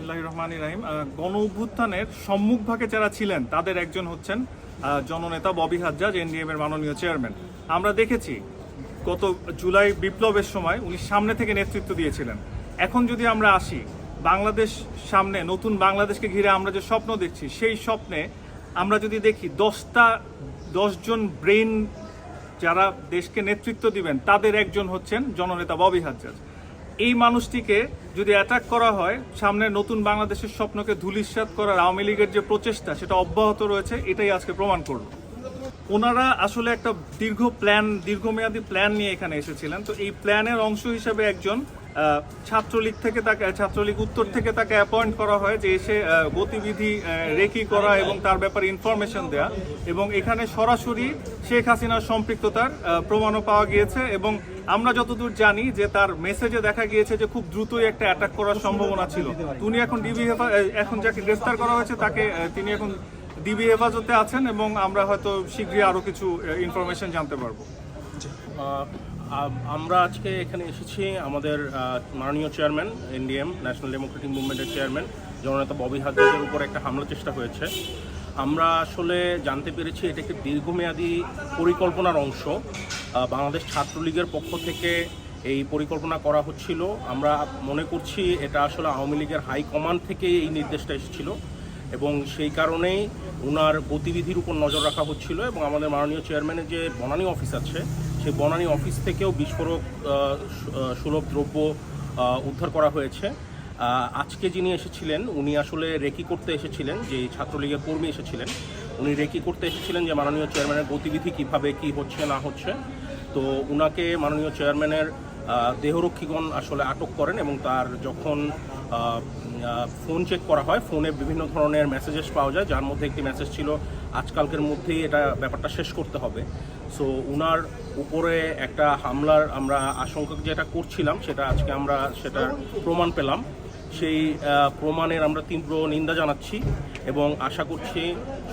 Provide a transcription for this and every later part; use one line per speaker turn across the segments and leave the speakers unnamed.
বিসমিল্লাহ রহমান রাহিম। আহ, গণ অভ্যুত্থানের সম্মুখভাগে যারা ছিলেন তাদের একজন হচ্ছেন জননেতা ববি হাজ্জাজ এনডিএম এর মাননীয় চেয়ারম্যান। আমরা দেখেছি গত জুলাই বিপ্লবের সময় উনি সামনে থেকে নেতৃত্ব দিয়েছিলেন। এখন যদি আমরা আসি বাংলাদেশ সামনে নতুন বাংলাদেশকে ঘিরে আমরা যে স্বপ্ন দেখছি সেই স্বপ্নে আমরা যদি দেখি দশটা দশজন ব্রেন যারা দেশকে নেতৃত্ব দিবেন তাদের একজন হচ্ছেন জননেতা ববি হাজ্জাজ। এই মানুষটিকে যদি অ্যাটাক করা হয়, সামনে নতুন বাংলাদেশের স্বপ্নকে ধূলিসাৎ করার আওয়ামী লীগের যে প্রচেষ্টা, সেটা অব্যাহত রয়েছে, এটাই আজকে প্রমাণ করল। ওনারা আসলে একটা দীর্ঘ প্ল্যান দীর্ঘমেয়াদী প্ল্যান নিয়ে এখানে এসেছিলেন। তো এই প্ল্যানের অংশ হিসেবে একজন ছাত্রলীগ থেকে তাকে, ছাত্রলীগ উত্তর থেকে তাকে অ্যাপয়েন্ট করা হয় যে এসে গতিবিধি রেকি করা এবং তার ব্যাপারে ইনফরমেশন দেওয়া এবং এখানে সরাসরি শেখ হাসিনার সম্পৃক্ততার প্রমাণও পাওয়া গিয়েছে এবং আমরা যতদূর জানি যে তার মেসেজে দেখা গিয়েছে যে খুব দ্রুতই একটা অ্যাটাক করার সম্ভাবনা ছিল। উনি এখন ডিবি এখন যাকে গ্রেফতার করা হয়েছে তাকে তিনি এখন ডিবি হেফাজতে আছেন এবং আমরা হয়তো শীঘ্রই আরও কিছু ইনফরমেশন জানতে পারব।
আমরা আজকে এখানে এসেছি আমাদের মাননীয় চেয়ারম্যান, এনডিএম, ন্যাশনাল ডেমোক্রেটিক মুভমেন্টের চেয়ারম্যান, জননেতা ববি হাজারের উপর একটা হামলা চেষ্টা হয়েছে। আমরা আসলে জানতে পেরেছি এটা একটি দীর্ঘমেয়াদী পরিকল্পনার অংশ। বাংলাদেশ ছাত্রলীগের পক্ষ থেকে এই পরিকল্পনা করা হচ্ছিল। আমরা মনে করছি এটা আসলে আওয়ামী লীগের হাইকমান্ড থেকে এই নির্দেশটা এসেছিল এবং সেই কারণেই ওনার গতিবিধির উপর নজর রাখা হচ্ছিল এবং আমাদের মাননীয় চেয়ারম্যানের যে বনানী অফিস আছে সেই বনানী অফিস থেকেও বিস্ফোরক সুলভ দ্রব্য উদ্ধার করা হয়েছে। আজকে যিনি এসেছিলেন, উনি আসলে রেকি করতে এসেছিলেন, যে ছাত্রলীগের কর্মী এসেছিলেন। উনি রেকি করতে এসেছিলেন যে মাননীয় চেয়ারম্যানের গতিবিধি কীভাবে, কি হচ্ছে, না হচ্ছে। তো উনাকে মাননীয় চেয়ারম্যানের দেহরক্ষীগণ আসলে আটক করেন এবং তার যখন ফোন চেক করা হয়, ফোনে বিভিন্ন ধরনের মেসেজেস পাওয়া যায়, যার মধ্যে একটি মেসেজ ছিল, আজকালকের মধ্যেই এটা ব্যাপারটা শেষ করতে হবে। সো উনার উপরে একটা হামলার আমরা আশঙ্কা যেটা করছিলাম, সেটা আজকে আমরা সেটার প্রমাণ পেলাম। সেই প্রমাণের আমরা তীব্র নিন্দা জানাচ্ছি এবং আশা করছি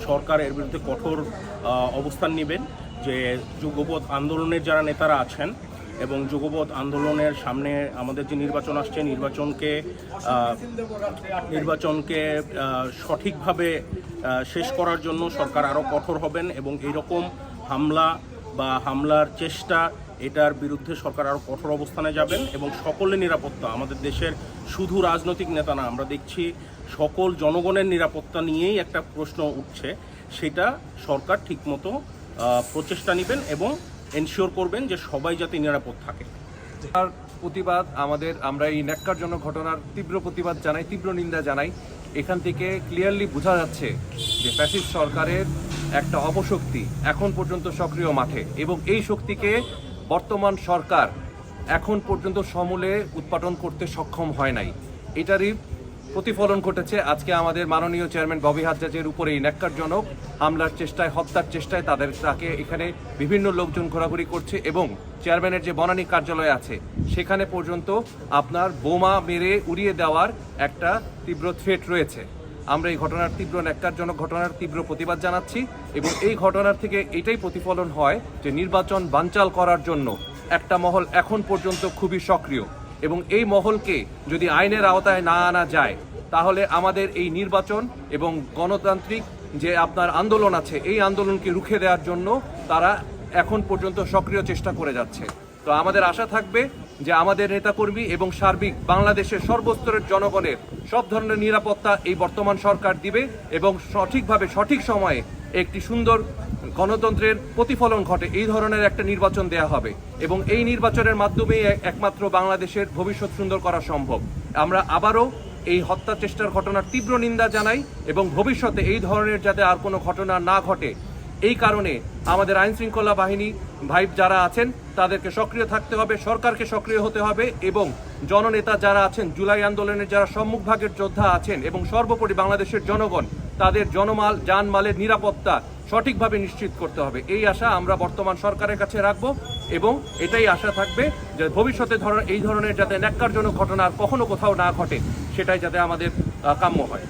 সরকার এর বিরুদ্ধে কঠোর অবস্থান নেবেন যে যুগপথ আন্দোলনের যারা নেতারা আছেন এবং যুগপথ আন্দোলনের সামনে আমাদের যে নির্বাচন আসছে, নির্বাচনকে নির্বাচনকে সঠিকভাবে শেষ করার জন্য সরকার আরও কঠোর হবেন এবং এইরকম হামলা বা হামলার চেষ্টা, এটার বিরুদ্ধে সরকার আরও কঠোর অবস্থানে যাবেন এবং সকলের নিরাপত্তা, আমাদের দেশের শুধু রাজনৈতিক নেতা না, আমরা দেখছি সকল জনগণের নিরাপত্তা নিয়েই একটা প্রশ্ন উঠছে। সেটা সরকার ঠিকমতো প্রচেষ্টা নেবেন এবং এনশিওর করবেন যে সবাই যাতে নিরাপদ থাকে।
তার প্রতিবাদ আমাদের, আমরা এই ন্যাক্কারজনক ঘটনার তীব্র প্রতিবাদ জানাই, তীব্র নিন্দা জানাই। এখান থেকে ক্লিয়ারলি বোঝা যাচ্ছে যে ফ্যাসিস্ট সরকারের একটা অপশক্তি এখন পর্যন্ত সক্রিয় মাঠে এবং এই শক্তিকে বর্তমান সরকার এখন পর্যন্ত সমূলে উৎপাদন করতে সক্ষম হয় নাই। এটারই প্রতিফলন ঘটেছে আজকে আমাদের মাননীয় চেয়ারম্যান ববি হাজ্জাজের উপরে এই ন্যাক্কারজনক হামলার চেষ্টায়, হত্যার চেষ্টায় তাদের তাকে এখানে বিভিন্ন লোকজন ঘোরাঘুরি করছে এবং চেয়ারম্যানের যে বনানী কার্যালয় আছে, সেখানে পর্যন্ত আপনার বোমা মেরে উড়িয়ে দেওয়ার একটা তীব্র থ্রেট রয়েছে। আমরা এই ঘটনার তীব্র ন্যাক্কারজনক ঘটনার তীব্র প্রতিবাদ জানাচ্ছি এবং এই ঘটনার থেকে এটাই প্রতিফলন হয় যে নির্বাচন বানচাল করার জন্য একটা মহল এখন পর্যন্ত খুবই সক্রিয়। এবং এই মহলকে যদি আইনের আওতায় না আনা যায়, তাহলে আমাদের এই নির্বাচন এবং গণতান্ত্রিক যে আপনার আন্দোলন আছে, এই আন্দোলনকে রুখে দেওয়ার জন্য তারা এখন পর্যন্ত সক্রিয় চেষ্টা করে যাচ্ছে। তো আমাদের আশা থাকবে যে আমাদের নেতাকর্মী এবং সার্বিক বাংলাদেশের সর্বস্তরের জনগণের সব ধরনের নিরাপত্তা এই বর্তমান সরকার দিবে এবং সঠিকভাবে, সঠিক সময়ে একটি সুন্দর গণতন্ত্রের প্রতিফলন ঘটে। এই ধরনের একটা নির্বাচন দেয়া হবে এবং এই নির্বাচনের মাধ্যমেই একমাত্র বাংলাদেশের ভবিষ্যৎ সুন্দর করা সম্ভব। আমরা আবারও এই হত্যা চেষ্টার ঘটনার তীব্র নিন্দা জানাই এবং ভবিষ্যতে এই ধরনের যাতে আর কোনো ঘটনা না ঘটে এই কারণে আমাদের আইন শৃঙ্খলা বাহিনী, ভাই যারা আছেন, তাদেরকে সক্রিয় থাকতে হবে, সরকারকে সক্রিয় হতে হবে এবং জননেতা যারা আছেন, জুলাই আন্দোলনের যারা সম্মুখভাগের যোদ্ধা আছেন এবং সর্বোপরি বাংলাদেশের জনগণ, তাদের জনমাল জানমালের নিরাপত্তা সঠিকভাবে নিশ্চিত করতে হবে। এই আশা আমরা বর্তমান সরকারের কাছে রাখব এবং এটাই আশা থাকবে যে ভবিষ্যতে ধর এই ধরনের যাতে ন্যাক্কারজনক ঘটনা আর কখনো কোথাও না ঘটে, সেটাই যাতে আমাদের কাম্য হয়।